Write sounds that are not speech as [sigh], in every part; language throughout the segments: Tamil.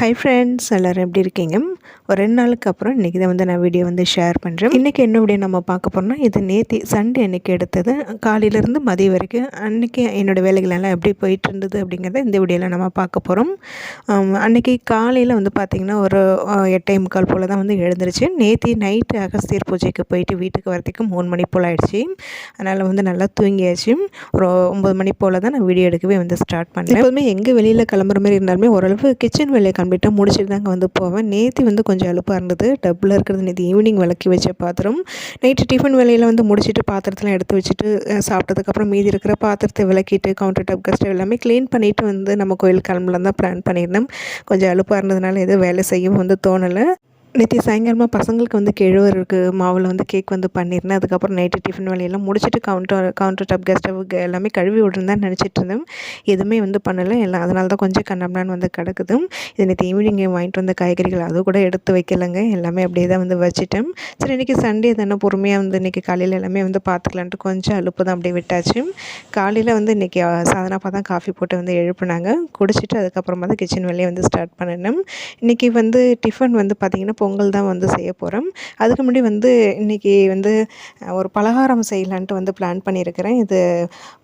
ஹை ஃப்ரெண்ட்ஸ் எல்லோரும் எப்படி இருக்கீங்க? ஒரு ரெண்டு நாளுக்கு அப்புறம் இன்றைக்கி தான் வந்து நான் வீடியோ வந்து ஷேர் பண்ணுறேன் இன்றைக்கி என்ன வீடியோ நம்ம பார்க்க போகிறோம்னா இது நேத்தி சண்டே அன்றைக்கி எடுத்தது. காலையிலேருந்து மதியம் வரைக்கும் அன்றைக்கி என்னோடய வேலைகளெல்லாம் எப்படி போயிட்டு இருந்தது அப்படிங்கிறத இந்த வீடியோவில் நம்ம பார்க்க போகிறோம் அன்றைக்கி காலையில் வந்து பார்த்திங்கன்னா ஒரு எட்டே முக்கால் போல் தான் வந்து எழுந்துருச்சு. நேத்தி நைட்டு அகஸ்தியர் பூஜைக்கு போயிட்டு வீட்டுக்கு வரத்துக்கு மூணு மணி போல் ஆயிடுச்சு. அதனால் வந்து நல்லா தூங்கியாச்சு. ஒரு ஒம்பது மணி போல் தான் நான் வீடியோ எடுக்கவே வந்து ஸ்டார்ட் பண்ணேன். எப்போதுமே எங்கே வெளியில் கிளம்புற மாதிரி இருந்தாலுமே ஓரளவு கிச்சன் வேலையை கம்ப்ளீட்டாக முடிச்சுட்டு தாங்க வந்து போவேன். நேற்று வந்து கொஞ்சம் அழுப்பாக இருந்தது. டப்பில் இருக்கிறது நேற்று ஈவினிங் விளக்கி வச்ச பாத்திரம். நைட்டு டிஃபன் வேலையில் வந்து முடிச்சுட்டு பாத்திரத்தெலாம் எடுத்து வச்சுட்டு சாப்பிட்டதுக்கப்புறம் மீதி இருக்கிற பாத்திரத்தை விளக்கிட்டு கவுண்டர் டாப் கஸ்டவ் எல்லாமே க்ளீன் பண்ணிவிட்டு வந்து நம்ம கோயில் கிளம்பலாம் தான் பிளான் பண்ணியிருந்தோம் கொஞ்சம் அழுப்பாக இருந்ததுனால எதுவும் வேலை செய்யவும் வந்து தோணலை. நேற்று சாயங்காலமாக பசங்களுக்கு வந்து கிழவருக்கு மாவில் வந்து கேக் வந்து பண்ணியிருந்தேன் அதுக்கப்புறம் நைட்டு டிஃபன் வேலையெல்லாம் முடிச்சுட்டு கவுண்டர் கவுண்டர் டாப் கெஸ்ட் எல்லாமே கழுவி விட்ருந்தேன் நினச்சிட்டு இருந்தேன். எதுவுமே வந்து பண்ணலை. எல்லாம் அதனால தான் கொஞ்சம் கண்ணம்னான்னு வந்து கிடக்குது. இது நேற்று ஈவினிங் வாங்கிட்டு வந்த காய்கறிகள் அது கூட எடுத்து வைக்கலைங்க. எல்லாமே அப்படியே தான் வந்து வச்சுட்டேன். சரி இன்றைக்கி சண்டே தானே பொறுமையாக வந்து இன்றைக்கி காலையில் எல்லாமே வந்து பார்த்துக்கலான்ட்டு கொஞ்சம் அலுப்பு தான் அப்படியே விட்டாச்சு. காலையில் வந்து இன்றைக்கி சாதனாப்பா தான் காஃபி போட்டு வந்து எழுப்புனாங்க. குடிச்சிட்டு அதுக்கப்புறமா தான் கிச்சன் வேலையை வந்து ஸ்டார்ட் பண்ணினேன். இன்றைக்கி வந்து டிஃபன் வந்து பார்த்திங்கன்னா பொங்கல் தான் வந்து செய்ய போகிறோம் அதுக்கு முன்னாடி வந்து இன்றைக்கி வந்து ஒரு பலகாரம் செய்யலான்ட்டு வந்து பிளான் பண்ணியிருக்கிறேன். இது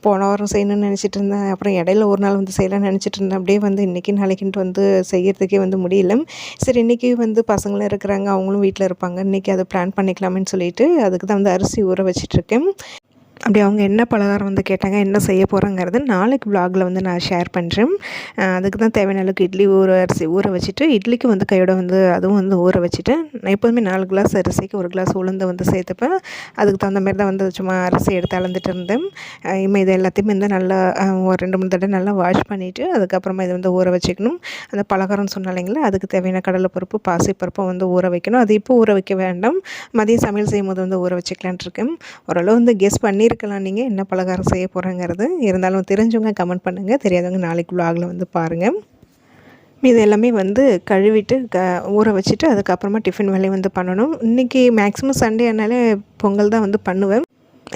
போன வாரம் செய்யணும்னு நினச்சிட்டு இருந்தேன். அப்புறம் இடையில ஒரு நாள் வந்து செய்யலாம்னு நினச்சிட்டு இருந்தேன். அப்படியே வந்து இன்றைக்கி நாளைக்குன்ட்டு வந்து செய்கிறதுக்கே வந்து முடியல. சரி இன்றைக்கி வந்து பசங்களும் இருக்கிறாங்க அவங்களும் வீட்டில் இருப்பாங்க. இன்றைக்கி அதை பிளான் பண்ணிக்கலாமேன்னு சொல்லிட்டு அதுக்கு தான் வந்து அரிசி ஊற வச்சிட்ருக்கேன் அப்படி அவங்க என்ன பலகாரம் வந்து கேட்டாங்க என்ன செய்ய போகிறோங்கிறது நாளைக்கு விலாகில் வந்து நான் ஷேர் பண்ணுறேன் அதுக்கு தான் தேவையான அளவுக்கு இட்லி ஊற அரிசி ஊற வச்சுட்டு இட்லிக்கு வந்து கையோட வந்து அதுவும் வந்து ஊற வச்சுட்டு நான் எப்போதுமே நாலு கிளாஸ் அரிசிக்கு ஒரு கிளாஸ் உளுந்து வந்து சேர்த்துப்பேன். அதுக்கு தகுந்த மாதிரி தான் வந்து சும்மா அரிசி எடுத்து அளந்துட்டு இருந்தேன். இனிமேல் இது எல்லாத்தையுமே வந்து நல்லா ஒரு ரெண்டு மூணு தடவை நல்லா வாஷ் பண்ணிவிட்டு அதுக்கப்புறமா இதை வந்து ஊற வச்சுக்கணும். அந்த பலகாரம் சொன்னாலிங்களா அதுக்கு தேவையான கடலைப்பருப்பு பாசிப்பருப்பும் வந்து ஊற வைக்கணும். அது இப்போ ஊற வைக்க வேண்டாம். மதியம் சமையல் செய்யும் போது வந்து ஊற வச்சுக்கலான் இருக்கேன். ஓரளவு வந்து கெஸ் பண்ணி இருக்கலாம். நீங்கள் என்ன பலகாரம் செய்ய போகிறேங்கிறது இருந்தாலும் தெரிஞ்சவங்க கமெண்ட் பண்ணுங்கள் தெரியாதவங்க நாளைக்கு விலாகில் வந்து பாருங்கள் இது எல்லாமே வந்து கழுவிட்டு க ஊற வச்சுட்டு அதுக்கப்புறமா டிஃபன் வேலையை வந்து பண்ணணும். இன்றைக்கி மேக்ஸிமம் சண்டே ஆனாலே பொங்கல் தான் வந்து பண்ணுவேன்.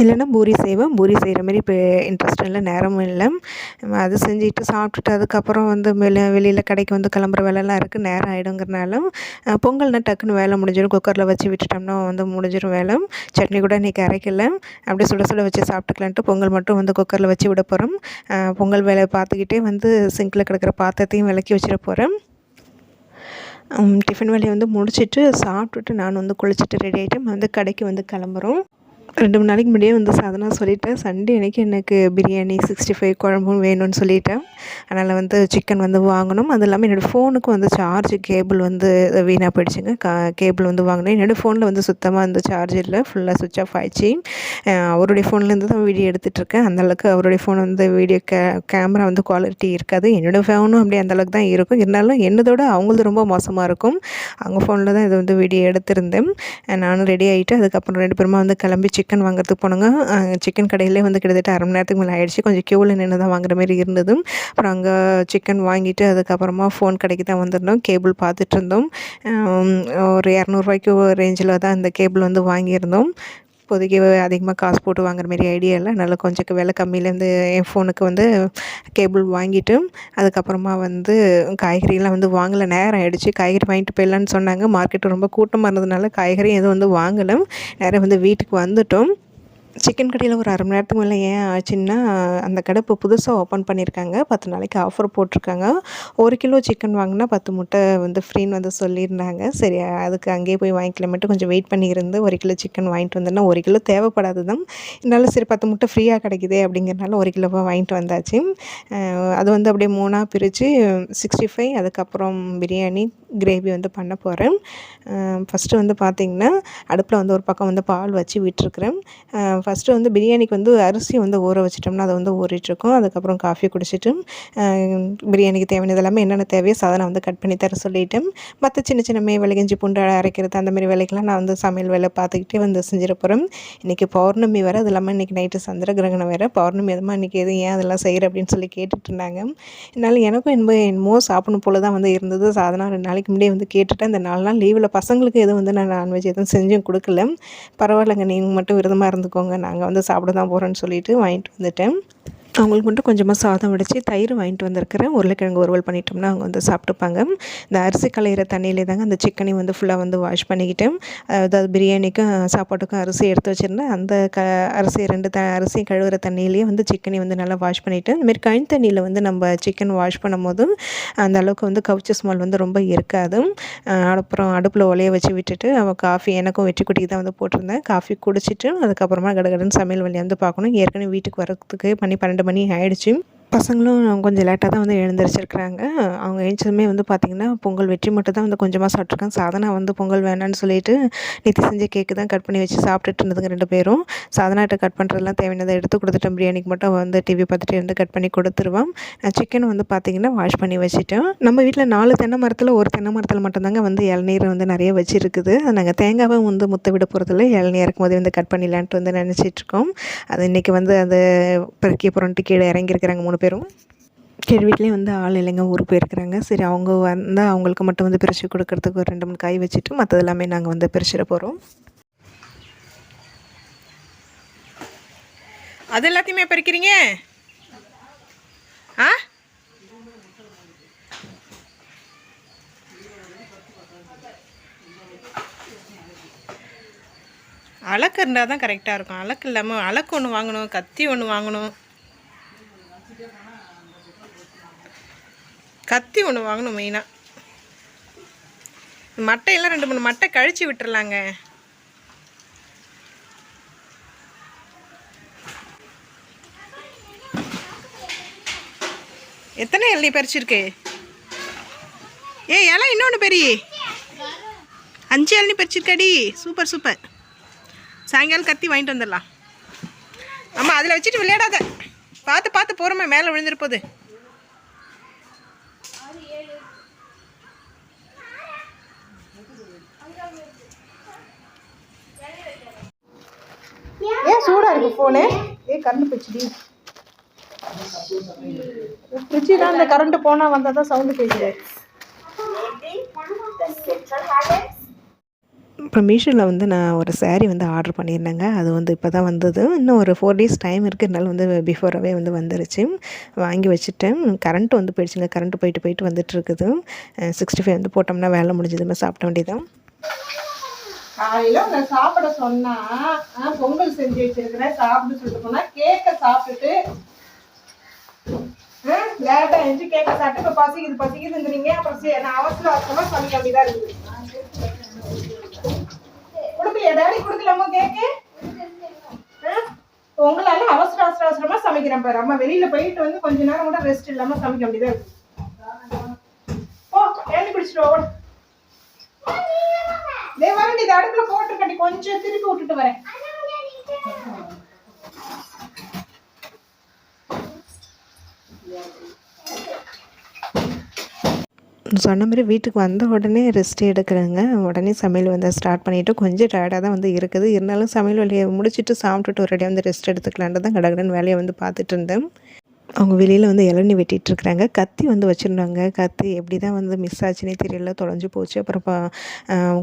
இல்லைன்னா பூரி செய்வேன். பூரி செய்கிற மாதிரி இப்போ இன்ட்ரெஸ்ட் இல்லை நேரமும் இல்லை. அது செஞ்சுட்டு சாப்பிட்டுட்டு அதுக்கப்புறம் வந்து வெளி வெளியில் கடைக்கு வந்து கிளம்புற வேலைலாம் இருக்குது நேரம் ஆகிடுங்கிறனால பொங்கல்னால் டக்குன்னு வேலை முடிஞ்சிடும் குக்கரில் வச்சு விட்டுட்டோம்னா வந்து முடிஞ்சிடும் வேலை. சட்னி கூட இன்றைக்கி அரைக்கல. அப்படியே சுட சுட வச்சு சாப்பிட்டுக்கலான்ட்டு பொங்கல் மட்டும் வந்து குக்கரில் வச்சு விட போகிறோம் பொங்கல் வேலையை பார்த்துக்கிட்டே வந்து சிங்கில் கிடக்கிற பாத்திரத்தையும் விளக்கி வச்சிட போகிறேன் டிஃபன் வேலையை வந்து முடிச்சுட்டு சாப்பிட்டுட்டு நான் வந்து குளிச்சுட்டு ரெடி ஆகிட்டு வந்து கடைக்கு வந்து கிளம்புறோம். ரெண்டு மூணு நாளைக்கு முன்னாடியே வந்து சாதனா சொல்லிவிட்டேன் சண்டே அன்றைக்கி எனக்கு பிரியாணி சிக்ஸ்டி ஃபைவ் குழம்பும் வேணும்னு சொல்லிவிட்டேன் அதனால் வந்து சிக்கன் வந்து வாங்கணும். அது இல்லாமல் என்னோடய ஃபோனுக்கு வந்து சார்ஜ் கேபிள் வந்து வீணாக போயிடுச்சுங்க. கா கேபிள் வந்து வாங்கினேன். என்னோடய ஃபோனில் வந்து சுத்தமாக வந்து சார்ஜ் இல்லை. ஃபுல்லாக சுவிச் ஆஃப் ஆயிடுச்சு. அவருடைய ஃபோன்லேருந்து தான் வீடியோ எடுத்துகிட்ருக்கேன் அந்தளவுக்கு அவருடைய ஃபோன் வந்து வீடியோ கே கேமரா வந்து குவாலிட்டி இருக்காது. என்னோடய ஃபோனும் அப்படி அந்தளவுக்கு தான் இருக்கும். இருந்தாலும் என்னதோட அவங்களது ரொம்ப மோசமாக இருக்கும். அவங்க ஃபோனில் தான் இது வந்து வீடியோ எடுத்திருந்தேன். நானும் ரெடி ஆகிட்டு அதுக்கப்புறம் ரெண்டு பேருமா வந்து கிளம்பி சிக்கன் வாங்குறதுக்கு போனோங்க. சிக்கன் கடையிலே வந்து கிட்டத்தட்ட அரை மணி நேரத்துக்கு மேலே ஆகிடுச்சு கொஞ்சம் க்யூவில் நின்று தான் வாங்குற மாதிரி இருந்தது அப்புறம் அங்கே சிக்கன் வாங்கிட்டு அதுக்கப்புறமா ஃபோன் கடைக்கு தான் வந்திருந்தோம். கேபிள் பார்த்துட்டு இருந்தோம். ஒரு இரநூறுவாய்க்கு ரேஞ்சில் தான் அந்த கேபிள் வந்து வாங்கியிருந்தோம். இப்போதைக்கு அதிகமாக காசு போட்டு வாங்குற மாரி ஐடியா இல்லை. நல்லா கொஞ்சம் விலை கம்மியிலேருந்து என் ஃபோனுக்கு வந்து கேபிள் வாங்கிட்டு அதுக்கப்புறமா வந்து காய்கறிலாம் வந்து வாங்கலை. நேரம் ஆகிடுச்சு காய்கறி வாங்கிட்டு போயிடலான்னு சொன்னாங்க. மார்க்கெட்டு ரொம்ப கூட்டமாக இருந்ததுனால காய்கறி எதுவும் வந்து வாங்கலை. நேரம் வந்து வீட்டுக்கு வந்துவிட்டோம் சிக்கன் கடையில் ஒரு அரை மணி நேரத்துக்கு மேலே ஏன் ஆச்சுன்னா அந்த கடை இப்போ புதுசாக ஓப்பன் பண்ணியிருக்காங்க பத்து நாளைக்கு ஆஃபர் போட்டிருக்காங்க. ஒரு கிலோ சிக்கன் வாங்கினா பத்து முட்டை வந்து ஃப்ரீன்னு வந்து சொல்லியிருந்தாங்க. சரி அதுக்கு அங்கேயே போய் வாங்கிக்கலாமேட்டு கொஞ்சம் வெயிட் பண்ணியிருந்து ஒரு கிலோ சிக்கன் வாங்கிட்டு வந்தேன்னா ஒரு கிலோ தேவைப்படாது தான். இருந்தாலும் சரி பத்து முட்டை ஃப்ரீயாக கிடைக்குதே அப்படிங்கிறனால ஒரு கிலோவாக வாங்கிட்டு வந்தாச்சு. அது வந்து அப்படியே மூணாக பிரித்து சிக்ஸ்டி ஃபைவ் அதுக்கப்புறம் பிரியாணி கிரேவி வந்து பண்ண போகிறேன் ஃபஸ்ட்டு வந்து பார்த்திங்கன்னா அடுப்பில் வந்து ஒரு பக்கம் வந்து பால் வச்சு விட்டுருக்குறேன். ஃபஸ்ட்டு வந்து பிரியாணிக்கு வந்து அரிசி வந்து ஊற வச்சிட்டோம்னா அதை வந்து ஊறிட்டுருக்கோம். அதுக்கப்புறம் காஃபி குடிச்சிட்டு பிரியாணிக்கு தேவையானது எல்லாமே என்னென்ன தேவையோ சாதனை வந்து கட் பண்ணி தர சொல்லிட்டேன். மற்ற சின்ன சின்ன மே விளைகஞ்சி பூண்டு அரைக்கிறது அந்த மாதிரி வேலைக்கெல்லாம் நான் வந்து சமையல் வேலை பார்த்துக்கிட்டே வந்து செஞ்சிட போகிறேன் இன்றைக்கி பௌர்ணமி வேறு அது இல்லாமல் இன்றைக்கி நைட்டு சந்திர கிரகணம் வேறு. பௌர்ணமி எதுமா இன்றைக்கி எதுவும் ஏன் அதெல்லாம் செய்கிற அப்படின்னு சொல்லி கேட்டுட்டு இருந்தாங்க. இருந்தாலும் எனக்கும் என்பது என்னமோ சாப்பிடணும் போல தான் வந்து இருந்தது. சாதனம் ரெண்டு நாள் நாளைக்கு முன்னாடியே வந்து கேட்டுட்டேன். இந்த நாலு நாள் லீவில் பசங்களுக்கு எதுவும் வந்து நான் நான்வெஜ் எதுவும் செஞ்சும் கொடுக்கல. பரவாயில்லைங்க நீங்கள் மட்டும் விரதமாக இருந்துக்கோங்க. நாங்கள் வந்து சாப்பிட தான் போகிறோன்னு சொல்லிட்டு வாங்கிட்டு வந்துட்டேன். அவங்களுக்கு மட்டும் கொஞ்சமாக சாதம் வடித்து தயிர் வாங்கிட்டு வந்திருக்கிறேன். உருளைக்கிழங்கு ஒருவல் பண்ணிட்டோம்னா அவங்க வந்து சாப்பிட்டுப்பாங்க. இந்த அரிசி களையிற தண்ணியிலே தாங்க அந்த சிக்கனையும் வந்து ஃபுல்லாக வந்து வாஷ் பண்ணிக்கிட்டு அதாவது பிரியாணிக்கும் சாப்பாட்டுக்கும் அரிசி எடுத்து வச்சுருந்தேன். அந்த க அரிசி ரெண்டு த அரிசி கழுவுற தண்ணியிலேயே வந்து சிக்கனை வந்து நல்லா வாஷ் பண்ணிவிட்டு இந்தமாரி கழிந்த தண்ணியில் வந்து நம்ம சிக்கன் வாஷ் பண்ணும்போதும் அந்த அளவுக்கு வந்து கவுச்ச ஸ்மால் வந்து ரொம்ப இருக்காது. அப்புறம் அடுப்பில் ஒலைய வச்சு விட்டுட்டு அவன் காஃபி எனக்கும் வெற்றி குட்டிக்கு தான் வந்து போட்டிருந்தேன். காஃபி குடிச்சிட்டு அதுக்கப்புறமா கடகடன் சமையல் வழி வந்து பார்க்கணும். ஏற்கனவே வீட்டுக்கு வரத்துக்கு பண்ணி பன்னெண்டு மணி ஆயிடுச்சு. பசங்களும் கொஞ்சம் லேட்டாக தான் வந்து எழுந்திரிச்சிருக்கிறாங்க. அவங்க எழுந்ததுமே வந்து பார்த்திங்கன்னா பொங்கல் வெற்றி மட்டும் தான் வந்து கொஞ்சமாக சாப்பிட்ருக்காங்க சாதனா வந்து பொங்கல் வேணான்னு சொல்லிட்டு நேற்று செஞ்ச கேக்கு தான் கட் பண்ணி வச்சு சாப்பிட்டுட்டு இருந்ததுங்க ரெண்டு பேரும். சாதனாட்ட கட் பண்ணுறதுலாம் தேவையானதை எடுத்து கொடுத்துட்டேன். பிரியாணிக்கு மட்டும் வந்து டிவி பார்த்துட்டு இருந்து கட் பண்ணி கொடுத்துருவோம். நான் சிக்கன் வந்து பார்த்திங்கன்னா வாஷ் பண்ணி வச்சுட்டேன். நம்ம வீட்டில் நாலு தென்னை மரத்தில் ஒரு தென்னை மரத்தில் மட்டும்தாங்க வந்து இளநீர் வந்து நிறைய வச்சுருக்குது. நாங்கள் தேங்காவை வந்து முத்த விட போகிறதில்ல இளநீர் இறக்கும்போது வந்து கட் பண்ணிடலான்ட்டு வந்து நினச்சிட்ருக்கோம் அது இன்றைக்கி வந்து அது பெருக்கி புரண்டு கீழே இறங்கியிருக்கிறாங்க மூணு பேரும். சரி வீட்லேயும் வந்து ஆள் இல்லைங்க ஊருக்கு போயிருக்கிறாங்க சரி அவங்க வந்தால் அவங்களுக்கு மட்டும் வந்து பிரித்து கொடுக்கறதுக்கு ஒரு ரெண்டு மூணு காய் வச்சுட்டு மற்றது எல்லாமே நாங்கள் வந்து பிரிச்சிட போகிறோம் அது எல்லாத்தையுமே பறிக்கிறீங்க ஆ? அலக்கு இருந்தால் தான் கரெக்டாக இருக்கும். அலக்கு இல்லாமல் அலக்கு ஒன்று வாங்கணும் கத்தி ஒன்று வாங்கணும். கத்தி ஒன்று வாங்கணும் மெயினாக மட்டையெல்லாம் ரெண்டு மூணு மட்டை கழிச்சு விட்டுறலாங்க. எத்தனை இளநீ பறிச்சிருக்கு? ஏ இலை இன்னொன்று பெரிய அஞ்சு இளநீ பறிச்சிருக்காடி. Super super. சாயங்காலம் கத்தி வாங்கிட்டு வந்துடலாம். ஆமாம் அதில் வச்சுட்டு விளையாடாத. பார்த்து பார்த்து போகிறோமே மேலே விழுந்துருப்போது போகுது ஏன் ஏ கரண்ட் போச்சுடி தான் இந்த கரண்ட் போனால் வந்தால் தான் சவுண்டு கேட்குது அப்புறம் மீஷோவில் வந்து நான் ஒரு சேரீ வந்து ஆர்டர் பண்ணியிருந்தேங்க. அது வந்து இப்போ தான் வந்தது. இன்னும் ஒரு ஃபோர் டேஸ் டைம் இருக்கிறதுனால வந்து பிஃபோராகவே வந்து வந்துருச்சு. வாங்கி வச்சுட்டேன். கரண்ட் வந்து போயிடுச்சுங்க. கரண்ட் போயிட்டு போயிட்டு வந்துட்டு இருக்குது. சிக்ஸ்டி ஃபைவ் வந்து போட்டோம்னா வேலை முடிஞ்சதுமே சாப்பிட வேண்டியதான் காலையில உங்களை சாப்பிட சொன்னா ஆ, பொங்கல் செஞ்சு வச்சிருக்கிறேன் சாப்பிட்டு சொல்லிட்டு போனா கேக்க சாப்பிட்டுட்டு லேட்டா எழுந்து கேக்க சாப்பிட்டு இப்ப பசிக்குது பசிக்குதுங்கிறீங்க. அப்புறம் சரி, நான் அவசர அவசரமா சமைக்க அப்படிதான் இருக்குது. கொடுக்கலையா டேடி? கொடுக்கலாமா கேக்கு? ஆ? உங்களால அவசர அவசர அவசரமா சமைக்கிறேன் பாரு. அம்மா வெளியில போயிட்டு வந்து கொஞ்ச நேரம் கூட ரெஸ்ட் இல்லாம சமைக்க வேண்டியதா இருக்கு ஓ ஏழு குடிச்சிட்டு வா, ஓடு டேய் வரண்டி இது அடுப்புல போட்டு கட்டி கொஞ்சம் திருப்பி விட்டுட்டு வரேன். சொன்ன மாதிரி வீட்டுக்கு வந்த உடனே ரெஸ்ட் எடுக்கிறேங்க. உடனே சமையல் வந்து ஸ்டார்ட் பண்ணிவிட்டு கொஞ்சம் டயர்டாக தான் வந்து இருக்குது. இருந்தாலும் சமையல் வேலையை முடிச்சுட்டு சாப்பிட்டுட்டு ஒரு ரெடியாக வந்து ரெஸ்ட் எடுத்துக்கலான்ட்டு தான் கடகடன் வேலையை வந்து பார்த்துட்டு இருந்தேன். அவங்க வெளியில் வந்து இளநி வெட்டிகிட்டு இருக்கிறாங்க கத்தி வந்து வச்சுருந்தாங்க. கத்தி எப்படி தான் வந்து மிஸ் ஆச்சுன்னே தெரியல. தொலைஞ்சு போச்சு. அப்புறம் பா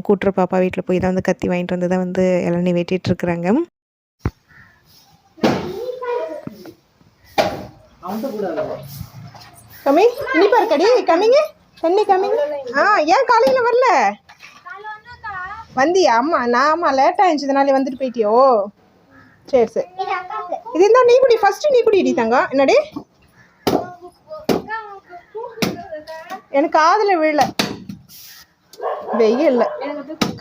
கூட்டுற பாப்பா வீட்டில் போய் தான் வந்து கத்தி வாங்கிட்டு வந்து தான் வந்து இளநி வெட்டிகிட்டு இருக்கிறாங்க கம்மி இனிப்பா இருக்கடி கம்மிங்க தண்ணி கம்மிங்க ஆ ஏன் காலையில் வரல? வந்தியா? அம்மா நான் ஆமா லேட் ஆயிடுச்சதுனால வந்துட்டு போயிட்டியோ? சரி சரி. இது இருந்தால் நீ குடி. ஃபஸ்ட்டு நீ குடிடி தங்கம். என்னடி? எனக்கு காதுல விழல. வெயில்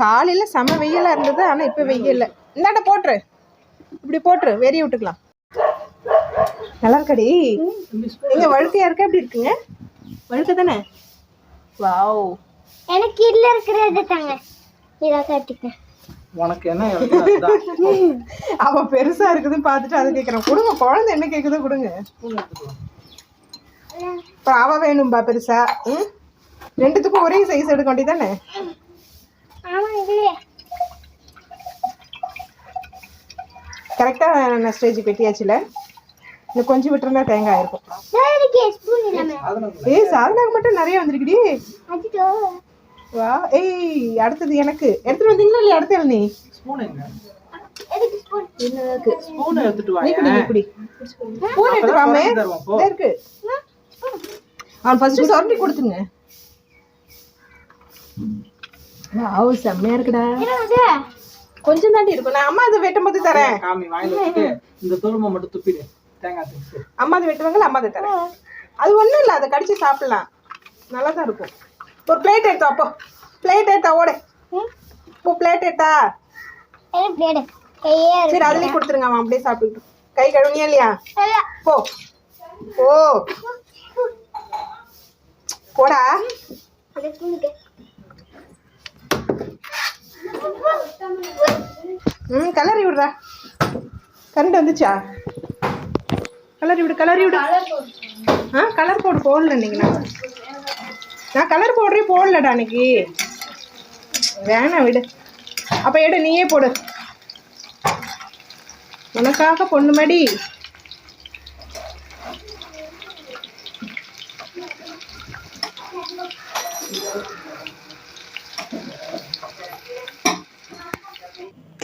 காலையில செம வெயிலா இருந்தது ஆனா இப்ப வெயில் இந்தாண்ட போட்டுரு. இப்படி போட்டுரு வெறி விட்டுக்கலாம். நல்லா இருக்கடி எங்க வழுக்கையா இருக்க எப்படி இருக்குங்க? வழுக்க தானே? வாவ். எனக்கு இதுல இருக்கிறது தாங்க. இதை கட்டிக்க உனக்கு என்ன. [laughs] அவ பெருசா இருக்குதுன்னு பார்த்துட்டு அதை கேக்குறேன். கொடுங்க குழந்தை என்ன கேக்குதோ கொடுங்க. அப்புறம் அவ வேணும்பா பெருசா ம்? ரெண்டுத்துக்கும் ஒரே சைஸ் எடுக்க வேண்டியதானே? ஆமா இதுலயே. கரெக்டா நான் ஸ்டேஜ் பெட்டியாச்சுல இன்னும் கொஞ்சம் விட்டுருந்தா தேங்காய் இருக்கும். ஏய் சாதனாக்கு மட்டும் நிறைய வந்திருக்குடி. வா ஏய் அடுத்தது எனக்கு. எடுத்துட்டு வந்தீங்களா இல்லையா அடுத்த நீ ஸ்பூன் எடுத்துட்டு வாங்க ஸ்பூன் எடுத்து வாமே. தருவோம் போ. இதோ இருக்கு. அவன் ஃபர்ஸ்ட் சொரண்டி கொடுத்துங்க ஆவு செம்மையா இருக்குடா. கொஞ்சம் தாண்டி இருக்கும். நான் அம்மா அதை வெட்டும் போது தரேன். காமி வச்சுட்டு இந்த துரும்ப மட்டும் துப்பிடு. தேங்காய் திங்ஸ் அம்மா அதை வெட்டுவாங்கல்ல அம்மா அதை தரேன். அது ஒண்ணும் இல்ல அதை கடிச்சு சாப்பிடலாம். நல்லா தான் இருக்கும். ஒரு பிளேட் எடுத்தா அப்போ பிளேட் எடுத்தா ஓடு. இப்போ பிளேட் எடுத்தா. சரி அதுலயே கொடுத்துருங்க அவன் அப்படியே சாப்பிட்டுக்கிட்டு. கை கழுவுனியா இல்லையா? இல்ல. போ. போ. போடா. ம் கலரி விடுறா. கரண்ட் வந்துச்சா? கலரி விடு கலரி விடு. ஆ கலர் போடு போடல இன்னைக்கு நான். நான் கலர் பவுடரே போடலடா அன்னைக்கு வேணாம் விடு. அப்போ எடு நீயே போடு. உனக்காக பொண்ணு மடி.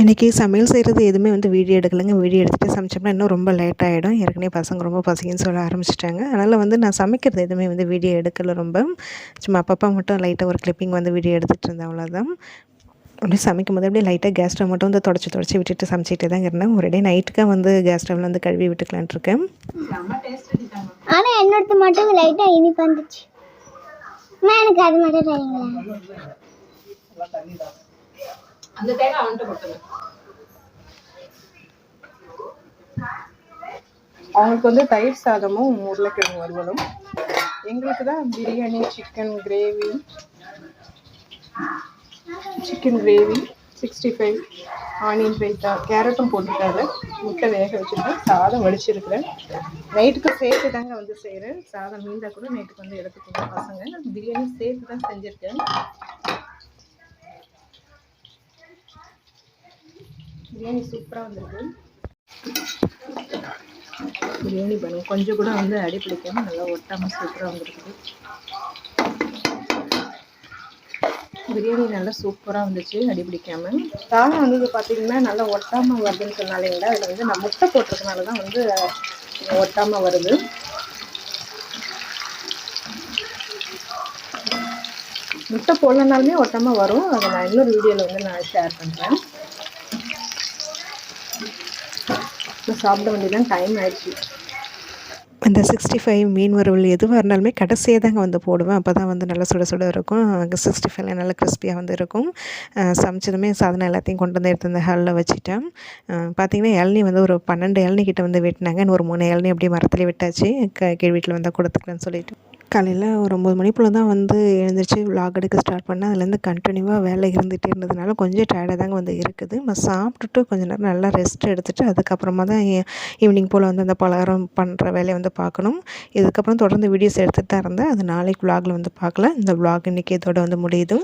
இன்றைக்கி சமையல் செய்கிறது எதுவுமே வந்து வீடியோ எடுக்கலைங்க. வீடியோ எடுத்துகிட்டு சமைச்சோம்னா இன்னும் ரொம்ப லேட் ஆகிடும் ஏற்கனவே பசங்க ரொம்ப பசங்கன்னு சொல்ல ஆரம்பிச்சிட்டாங்க. அதனால் வந்து நான் சமைக்கிறது எதுவுமே வந்து வீடியோ எடுக்கலை ரொம்ப. சும்மா அப்பப்போ மட்டும் லைட்டாக ஒரு கிளிப்பிங் வந்து வீடியோ எடுத்துகிட்டு இருந்தேன். அவ்வளோதான் அப்படியே சமைக்கும் போது அப்படியே லைட்டாக கேஸ் ஸ்டவ் மட்டும் வந்து தொடச்சி தொடச்சி விட்டுட்டு சமைச்சிட்டே தான் இருந்தேன். ஒரே நைட்டுக்காக வந்து கேஸ் ஸ்டவ்வில் வந்து கழுவி விட்டுக்கலான் இருக்கேன். ஆனால் என்னோடது மட்டும் லைட்டாக இனிப்பு வந்துச்சு. எனக்கு அது மட்டும் அந்த தேங்காய் அவன்கிட்ட கொடுத்துங்க அவங்களுக்கு வந்து தயிர் சாதமும் உருளைக்கிழங்கு வறுவலும். எங்களுக்கு தான் biryani chicken gravy chicken gravy sixty five onion raita கேரட்டும் போட்டுருக்காரு முட்டை வேக வச்சுருக்கேன். சாதம் வடிச்சிருக்கிறேன். நைட்டுக்கு சேர்த்து தாங்க வந்து செய்கிறேன் சாதம் மீந்தால் கூட நைட்டுக்கு வந்து எடுத்துக்கோங்க பசங்க. பிரியாணி சேர்த்து தான் செஞ்சுருக்கேன். பிரியாணி சூப்பராக வந்திருக்கு. பிரியாணி பண்ணும் கொஞ்சம் கூட வந்து அடி பிடிக்காமல் நல்லா ஒட்டாமல் சூப்பராக வந்துருக்குது. பிரியாணி நல்லா சூப்பராக வந்துச்சு அடி பிடிக்காமல் சாதம் வந்தது பார்த்தீங்கன்னா நல்லா ஒட்டாமல் வருதுன்னு சொன்னாலேங்களா அதில் வந்து நான் முட்டை போட்டிருக்கனால தான் வந்து ஒட்டாமல் வருது. முட்டை போடலனாலுமே ஒட்டாமல் வரும். அதை நான் இன்னொரு வீடியோவில் வந்து நான் ஷேர் பண்ணுறேன் சாப்பிட வேண்டியதான் டைம் ஆயிடுச்சு. இந்த சிக்ஸ்டி ஃபைவ் மீன் வறுவல் எதுவாக இருந்தாலுமே கடைசியாக தாங்க வந்து போடுவேன். அப்போ தான் வந்து நல்லா சுட சுட இருக்கும். சிக்ஸ்டி ஃபைவ்ல நல்லா கிறிஸ்பியாக வந்து இருக்கும். சமைச்சதுமே சாதனம் எல்லாத்தையும் கொண்டு வந்து எடுத்து அந்த ஹாலில் வச்சுட்டேன். பார்த்தீங்கன்னா இளநி வந்து ஒரு பன்னெண்டு இளநி கிட்ட வந்து வெட்டினாங்க. இன்னும் ஒரு மூணு இளநி அப்படியே மரத்துலேயே விட்டாச்சு. க கீழ் வீட்டில் வந்தால் கொடுத்துக்கலான்னு சொல்லிட்டு. காலையில் ஒரு ஒம்பது மணி போல் தான் வந்து எழுந்திரிச்சு விலாக் எடுக்க ஸ்டார்ட் பண்ணேன். அதுலேருந்து கண்டினியூவாக வேலை இருந்துகிட்டே இருந்ததுனால கொஞ்சம் டயர்டாக தாங்க வந்து இருக்குது. நான் சாப்பிட்டுட்டு கொஞ்சம் நேரம் நல்லா ரெஸ்ட் எடுத்துகிட்டு அதுக்கப்புறமா தான் ஈவினிங் போல் வந்து அந்த பலகாரம் பண்ணுற வேலையை வந்து பார்க்கணும். இதுக்கப்புறம் தொடர்ந்து வீடியோஸ் எடுத்துகிட்டு தான் இருந்தேன். அது நாளைக்கு விலாகில் வந்து பார்க்கலாம். இந்த விலாக் இன்றைக்கி இதோட வந்து முடியுது.